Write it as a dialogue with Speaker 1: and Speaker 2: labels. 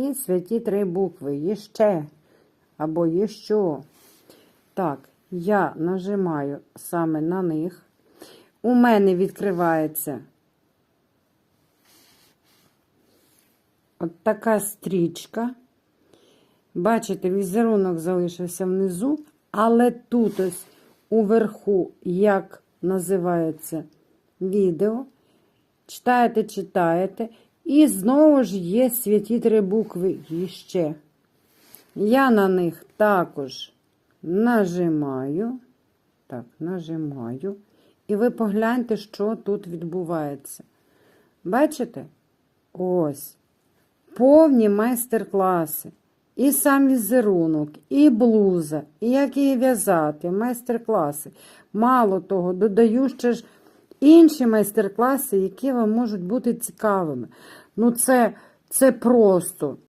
Speaker 1: такі святі три букви. Є ще. Або є що. Так, я нажимаю саме на них. У мене відкривається от така стрічка. Бачите, візерунок залишився внизу, але тут ось уверху, як називається відео. Читаєте, читаєте. І знову ж є святі три букви іще. Я на них також нажимаю. Так, нажимаю. І ви погляньте, що тут відбувається. Бачите? Ось. Повні майстер-класи. І сам візерунок, і блуза, і як її в'язати, майстер-класи. Мало того, додаю ще ж інші майстер-класи, які вам можуть бути цікавими. Ну, це, це просто